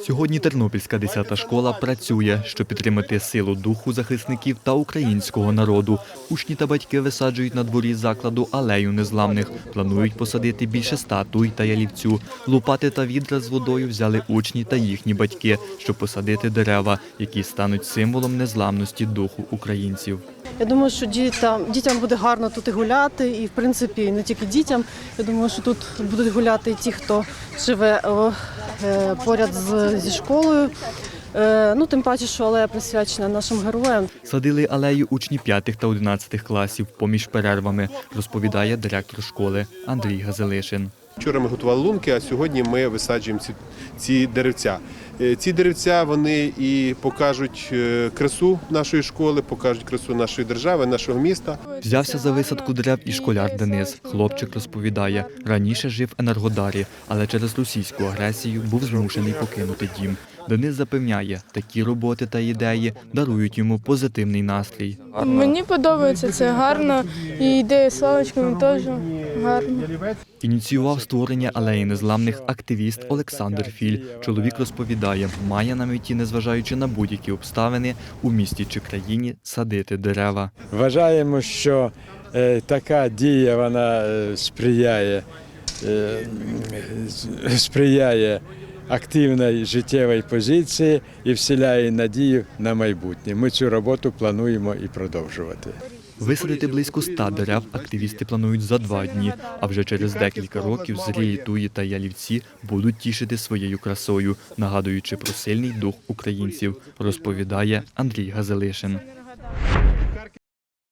Сьогодні Тернопільська 10-та школа працює, щоб підтримати силу духу захисників та українського народу. Учні та батьки висаджують на дворі закладу алею незламних. Планують посадити більше статуй та ялівцю. Лопати та відра з водою взяли учні та їхні батьки, щоб посадити дерева, які стануть символом незламності духу українців. Я думаю, що дітям, дітям буде гарно тут і гуляти, і в принципі не тільки дітям. Я думаю, що тут будуть гуляти і ті, хто живе е, поряд з, зі школою. Е, ну, тим паче, що алея присвячена нашим героям. Садили алею учні 5 та 11 класів поміж перервами, розповідає директор школи Андрій Газелишин. Вчора ми готували лунки, а сьогодні ми висаджуємо ці, ці деревця. Е, Ці деревця вони і покажуть е, красу нашої школи, покажуть красу нашої держави, нашого міста. Взявся за висадку дерев і школяр Денис. Хлопчик розповідає, раніше жив в Енергодарі, але через російську агресію був змушений покинути дім. Денис запевняє, такі роботи та ідеї дарують йому позитивний настрій. Мені подобається це гарно, і ідея з славочками теж гарно. Ініціював створення алеї незламних активіст Олександр Філь. Чоловік розповідає, має на меті, незважаючи на будь-які обставини, у місті чи країні садити дерева. Вважаємо, що е, така дія вона е, сприяє, е, сприяє активній життєвій позиції і вселяє надію на майбутнє. Ми цю роботу плануємо і продовжувати. Висадити близько ста дерев активісти планують за два дні, а вже через декілька років зрілі туї та ялівці будуть тішити своєю красою, нагадуючи про сильний дух українців, розповідає Андрій Газелишин.